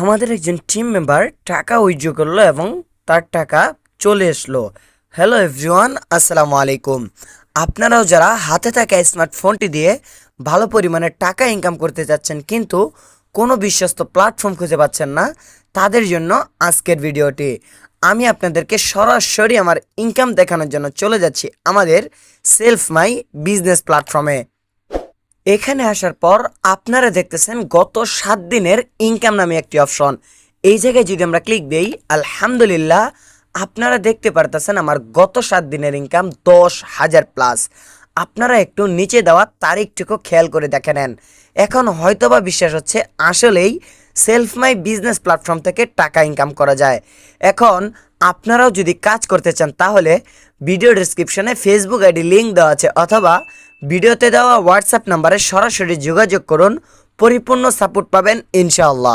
আমাদের একজন team member টাকা উইথড্র করল এবং তার টাকা চলে আসলো। হ্যালো এভরিওয়ান আসসালামু আলাইকুম। আপনারাও যারা হাতে থাকা স্মার্টফোনটি দিয়ে ভালো পরিমাণে টাকা ইনকাম করতে চাচ্ছেন কিন্তু কোনো বিশ্বস্ত প্ল্যাটফর্ম খুঁজে পাচ্ছেন না, তাদের জন্য আজকের ভিডিওটি। আমি আপনাদেরকে সরাসরি আমার ইনকাম দেখানোর জন্য চলে যাচ্ছি আমাদের সেলফ মাই বিজনেস প্ল্যাটফর্মে এখানে আসার পর আপনারা দেখতেছেন গত সাত দিনের ইনকাম নামে একটি অপশন এই জায়গায় যদি আমরা ক্লিক দেই, আলহামদুলিল্লাহ, আপনারা দেখতে পারতেছেন আমার গত সাত দিনের ইনকাম দশ হাজার প্লাস আপনারা একটু নিচে দেওয়া তারিখটুকু খেয়াল করে দেখে নেন। এখন হয়তোবা বিশ্বাস হচ্ছে আসলেই সেলফ মাই বিজনেস প্ল্যাটফর্ম থেকে টাকা ইনকাম করা যায়। এখন আপনারাও যদি কাজ করতে চান, তাহলে ভিডিও ডিসক্রিপশনে ফেসবুক আইডি লিঙ্ক দেওয়া আছে, অথবা ভিডিওতে দেওয়া হোয়াটসঅ্যাপ নাম্বারে সরাসরি যোগাযোগ করুন পরিপূর্ণ সাপোর্ট পাবেন ইনশাআল্লাহ।